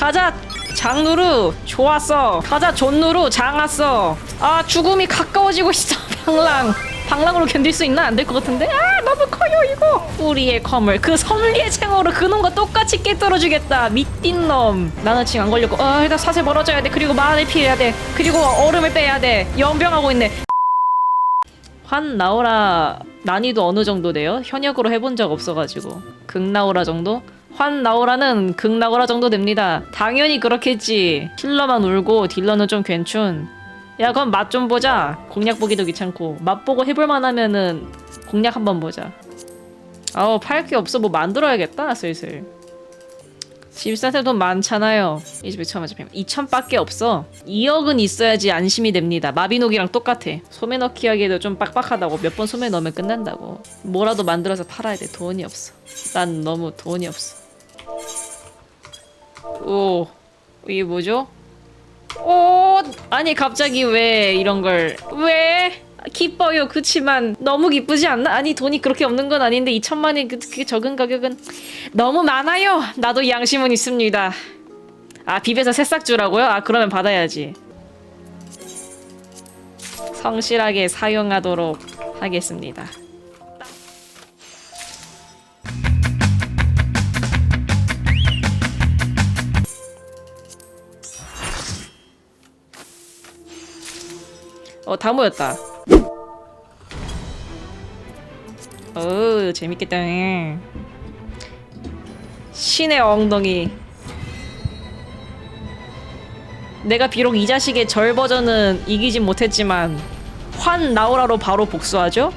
가자. 장누르 좋았어. 가자 존누르 장았어. 아 죽음이 가까워지고 있어 방랑. 방랑으로 견딜 수 있나? 안 될 것 같은데? 아 너무 커요 이거. 우리의 검을 그 섬리의 챙으로 그놈과 똑같이 깨뚫어주겠다 미띤 놈. 나는 지금 안 걸렸고. 어 일단 사슬 멀어져야 돼. 그리고 마늘 피해야 돼. 그리고 얼음을 빼야 돼. 연병하고 있네. 환 나오라. 난이도 어느 정도 돼요? 현역으로 해본 적 없어가지고. 극 나오라 정도? 환 나오라는 극 나오라 정도 됩니다. 당연히 그렇겠지. 힐러만 울고 딜러는 좀 괜춘. 야 그럼 맛 좀 보자. 공략 보기도 귀찮고 맛 보고 해볼 만 하면은 공략 한번 보자. 아우 팔 게 없어 뭐 만들어야겠다 슬슬. 집사세 돈 많잖아요. 이 집에 처음 잡히면 2천밖에 없어. 2억은 있어야지 안심이 됩니다. 마비노기랑 똑같아. 소매 넣기 하기에도 좀 빡빡하다고 몇 번 소매 넣으면 끝난다고. 뭐라도 만들어서 팔아야 돼. 돈이 없어. 난 너무 돈이 없어. 오, 이게 뭐죠? 오, 아니 갑자기 왜 이런 걸 왜? 기뻐요. 그치만 너무 기쁘지 않나? 아니 돈이 그렇게 없는 건 아닌데 2천만이 그- 그게 적은 가격은 너무 많아요. 나도 양심은 있습니다. 아 비벼서 새싹 주라고요? 아 그러면 받아야지. 성실하게 사용하도록 하겠습니다. 어, 다 모였다. 어우, 재밌겠다. 신의 엉덩이. 내가 비록 이 자식의 절 버전은 이기진 못했지만 환 나오라로 바로 복수하죠?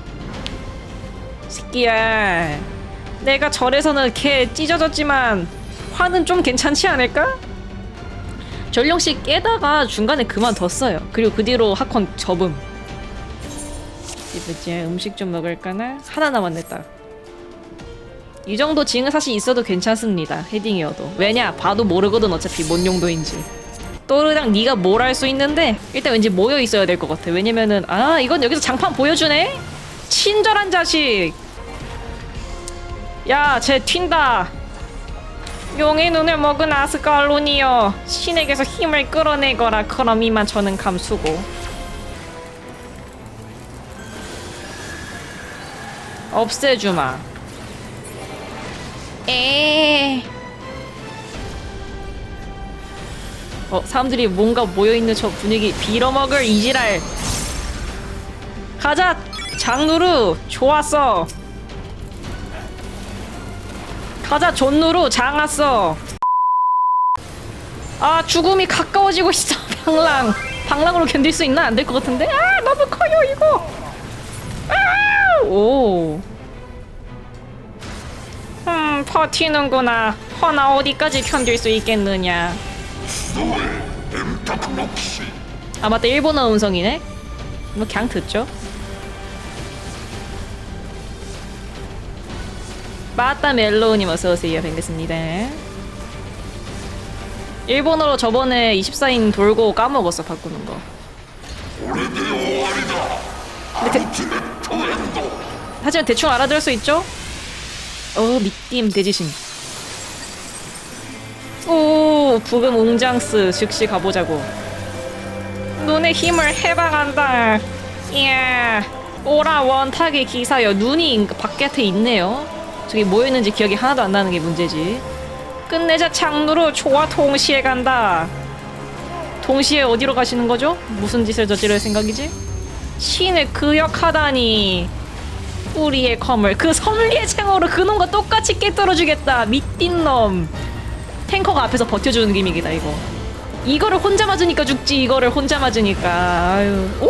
새끼야. 내가 절에서는 걔 찢어졌지만 환은 좀 괜찮지 않을까? 전령 씨 깨다가 중간에 그만뒀어요. 그리고 그 뒤로 학원 접음. 이제 음식 좀 먹을까나? 하나 남았네 딱. 이 정도 징은 사실 있어도 괜찮습니다. 헤딩이어도. 왜냐? 봐도 모르거든 어차피 뭔 용도인지. 또르랑 네가 뭘 할 수 있는데 일단 왠지 모여 있어야 될 것 같아. 왜냐면은 아 이건 여기서 장판 보여주네. 친절한 자식. 야, 쟤 튄다. 용의 눈을 먹은 아스갈론이여 신에게서 힘을 끌어내거라. 그럼 이만 저는 감수고. 없애주마. 에. 어 사람들이 뭔가 모여있는 저 분위기 빌어먹을 이지랄. 가자! 장누르 좋았어 가자 존누루 장았어. 아 죽음이 가까워지고 있어. 방랑. 방랑으로 견딜 수 있나? 안 될 것 같은데? 아 너무 커요 이거. 아! 오. 음 버티는구나. 허나 어디까지 견딜 수 있겠느냐. 아 맞다. 일본어 음성이네. 뭐 그냥 듣죠 빠따 멜로우님 어서오세요. 반갑습니다. 일본어로 저번에 24인 돌고 까먹었어 바꾸는 거. 근데 대, 하지만 대충 알아들을 수 있죠? 어 미띠임 대지신. 오 부금 웅장스 즉시 가보자고. 눈의 힘을 해방한다. 이야 오라 원탁의 기사여. 눈이 바깥에 있네요 저기 뭐 있는지 기억이 하나도 안 나는 게 문제지. 끝내자 장르로 초와 동시에 간다. 동시에 어디로 가시는 거죠? 무슨 짓을 저지를 생각이지? 신을 그역하다니. 우리의 검을 그 선리의 챙으로 그놈과 똑같이 깨뚫어주겠다. 미띤 놈. 탱커가 앞에서 버텨주는 기믹이다 이거. 이거를 혼자 맞으니까 죽지. 이거를 혼자 맞으니까. 아유. 오!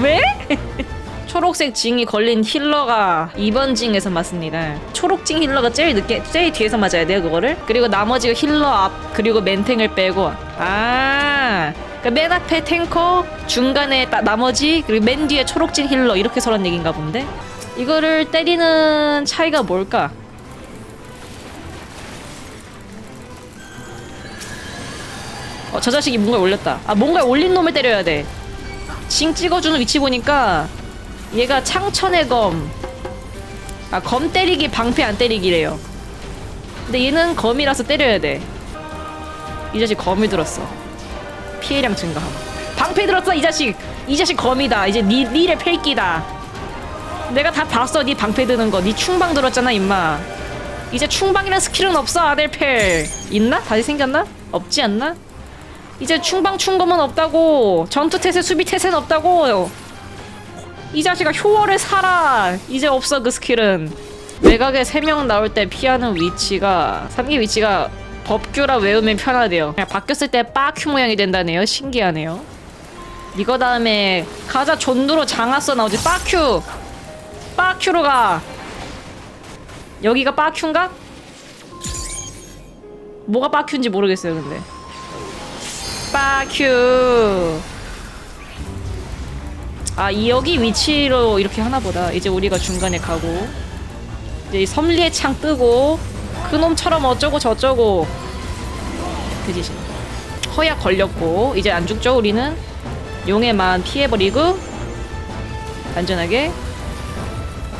왜? 초록색 징이 걸린 힐러가 2번 징에서 맞습니다. 초록 징 힐러가 제일 늦게 제일 뒤에서 맞아야 돼요 그거를. 그리고 나머지 힐러 앞 그리고 맨탱을 빼고 아. 그러니까 맨 앞에 탱커, 중간에 딱 나머지 그리고 맨 뒤에 초록징 힐러 이렇게 서란 얘긴가 본데. 이거를 때리는 차이가 뭘까? 어, 저 자식이 뭔가 올렸다. 아, 뭔가 올린 놈을 때려야 돼. 징 찍어주는 위치 보니까 얘가 창천의 검. 아, 검 때리기, 방패 안 때리기래요. 근데 얘는 검이라서 때려야 돼. 이 자식 검을 들었어. 피해량 증가함. 방패 들었어 이 자식. 이 자식 검이다. 이제 니 니를 펠기다. 내가 다 봤어 니 방패 드는 거. 니 충방 들었잖아 임마. 이제 충방이란 스킬은 없어 아델 펠. 있나? 다시 생겼나? 없지 않나? 이제 충방 충검은 없다고. 전투 태세 수비 태세는 없다고. 이 자식아 효월을 살아. 이제 없어 그 스킬은. 외곽에 세명 나올 때 피하는 위치가 3기 위치가 법규라 외우면 편하대요. 그냥 바뀌었을 때 빠큐 모양이 된다네요. 신기하네요. 이거 다음에 가자 존두로 장아써 나오지 빠큐. 빠큐로 가. 여기가 빠큐인가? 뭐가 빠큐인지 모르겠어요, 근데. 빠큐. 아, 이 여기 위치로 이렇게 하나 보다. 이제 우리가 중간에 가고. 이제 이 섬리의 창 뜨고. 그놈처럼 어쩌고 저쩌고. 그지신. 허약 걸렸고. 이제 안 죽죠, 우리는? 용에만 피해버리고. 안전하게.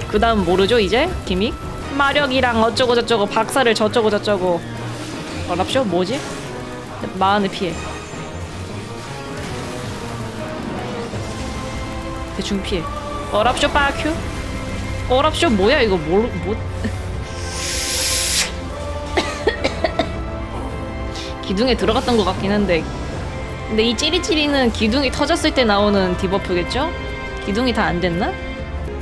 그 다음 모르죠, 이제? 기믹? 마력이랑 어쩌고 저쩌고. 박사를 저쩌고 저쩌고. 어랍쇼? 뭐지? 마흔을 피해. 대충 피해. 어랍쇼 빠큐? 어랍쇼 뭐야 이거 뭘 뭐? 기둥에 들어갔던 것 같긴 한데. 근데 이 찌리찌리는 기둥이 터졌을 때 나오는 디버프겠죠? 기둥이 다 안 됐나?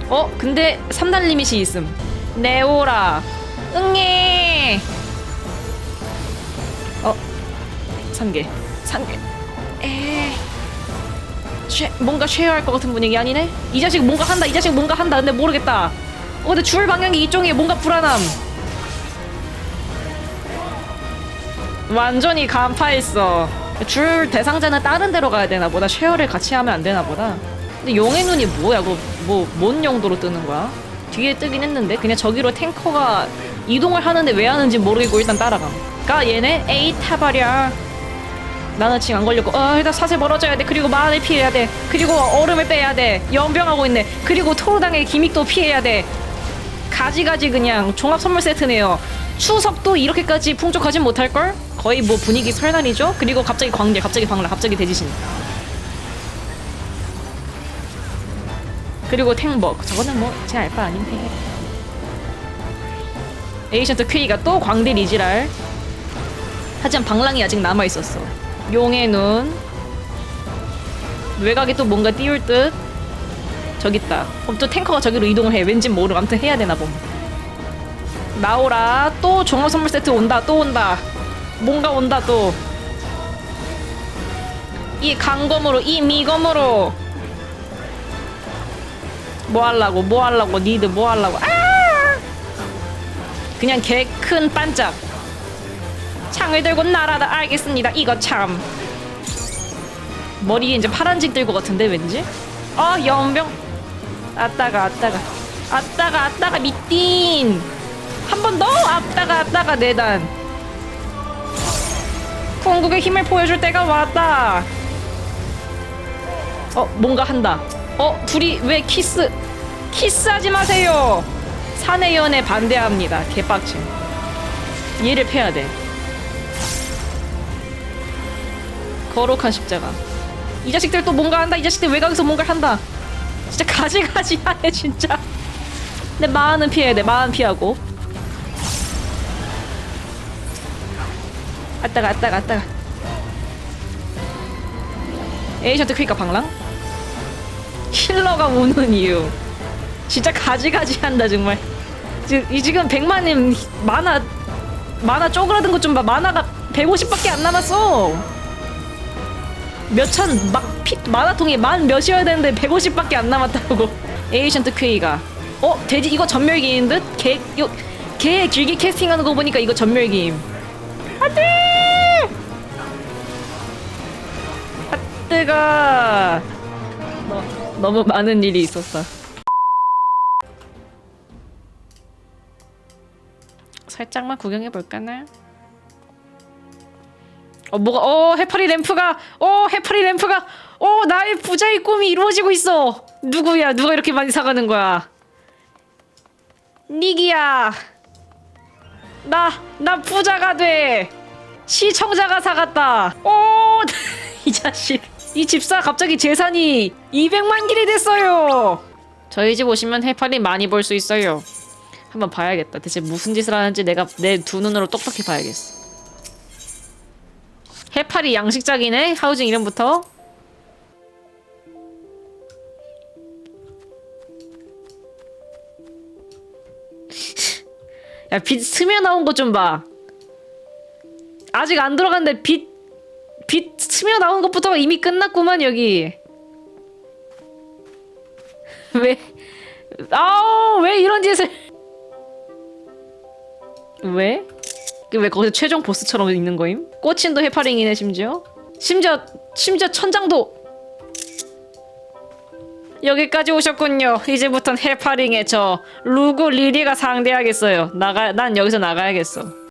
어? 근데 3단 리밋이 있음. 네오라. 응애. 어? 3개. 3개. 에. 쉐, 뭔가 쉐어할 것 같은 분위기 아니네? 이 자식 뭔가 한다. 이 자식 뭔가 한다. 근데 모르겠다. 어, 근데 줄 방향이 이쪽에 뭔가 불안함. 완전히 간파했어. 줄 대상자는 다른 데로 가야 되나 보다. 쉐어를 같이 하면 안 되나 보다. 근데 용의 눈이 뭐야? 그거 뭐, 뭔 용도로 뜨는 거야? 뒤에 뜨긴 했는데 그냥 저기로 탱커가 이동을 하는데 왜 하는지 모르겠고 일단 따라감. 가 얘네 에이 타버려. 나는 지금 안 걸렸고 어 일단 사슬 멀어져야 돼. 그리고 마늘 피해야 돼. 그리고 얼음을 빼야 돼. 연병하고 있네. 그리고 토르당의 기믹도 피해야 돼. 가지가지 그냥 종합 선물 세트네요. 추석도 이렇게까지 풍족하진 못할걸? 거의 뭐 분위기 설날이죠? 그리고 갑자기 광대 갑자기 방라 갑자기 대지신. 그리고 탱벅 저거는 뭐 제 알바 아닌데. 에이션트 퀴가 또 광대 리지랄. 하지만 방랑이 아직 남아있었어 용의 눈. 외곽에 또 뭔가 띄울 듯. 저기 있다. 그럼 또 탱커가 저기로 이동을 해. 왠지 모르. 아무튼 해야 되나 봄. 나오라. 또 종합 선물 세트 온다. 또 온다. 뭔가 온다 또. 이 강검으로 이 미검으로. 뭐 하려고? 뭐 하려고? 니드 뭐 하려고? 아! 그냥 개 큰 반짝 창을 들고 날아다. 알겠습니다. 이거 참. 머리에 이제 파란색 들고 같은데 왠지? 아 연병. 아따가 아따가. 아따가 아따가 미띵. 한 번 더? 아따가 아따가 내단. 궁극의 힘을 보여줄 때가 왔다. 어 뭔가 한다. 어 둘이 왜 키스 키스하지 마세요. 사내 연애 반대합니다. 개빡침. 얘를 패야 돼 거룩한 십자가. 이 자식들 또 뭔가 한다. 이 자식들 외곽에서 뭔가를 한다. 진짜 가지가지 하네 진짜. 근데 마흔은 피해야 돼. 마흔 피하고. 아따가 아따가 아따가. 에이션트 크니까 방랑? 힐러가 우는 이유. 진짜 가지가지 한다 정말. 지금 이 지금 백만님 만화 만화 쪼그라든 것 좀 봐. 만화가 150밖에 안 남았어. 몇천 막 피, 마라통이 만 몇이어야 되는데 150밖에 안 남았다고. 에이션트 퀘이가. 어 돼지 이거 전멸기인 듯 개 이거 개 길게 캐스팅하는 거 보니까 이거 전멸기임. 안돼! 하뜨가 너, 너무 많은 일이 있었어. 살짝만 구경해 볼까나? 어 뭐가 어 해파리 램프가 어 해파리 램프가 어 나의 부자의 꿈이 이루어지고 있어 누구야 누가 이렇게 많이 사가는 거야 니기야 나, 나 부자가 돼. 시청자가 사갔다. 오, 이 자식. 이 집사 갑자기 재산이 200만 길이 됐어요. 저희 집 오시면 해파리 많이 볼 수 있어요. 한번 봐야겠다. 대체 무슨 짓을 하는지 내가 내 두 눈으로 똑똑히 봐야겠어. 해파리 양식장이네. 하우징 이름부터. 야, 빛 스며 나온 거좀 봐. 아직 안 들어갔는데 빛, 빛 스며 나온 것부터 이미 끝났구만, 여기. 왜, 아우, 왜 이런 짓을. 왜? 그왜 거기서 최종 보스처럼 있는 거임? 꼬친도 해파링이네, 심지어. 심지어, 심지어 천장도. 여기까지 오셨군요. 이제부턴 해파링의 저 루그 리리가 상대하겠어요. 나가 난 여기서 나가야겠어.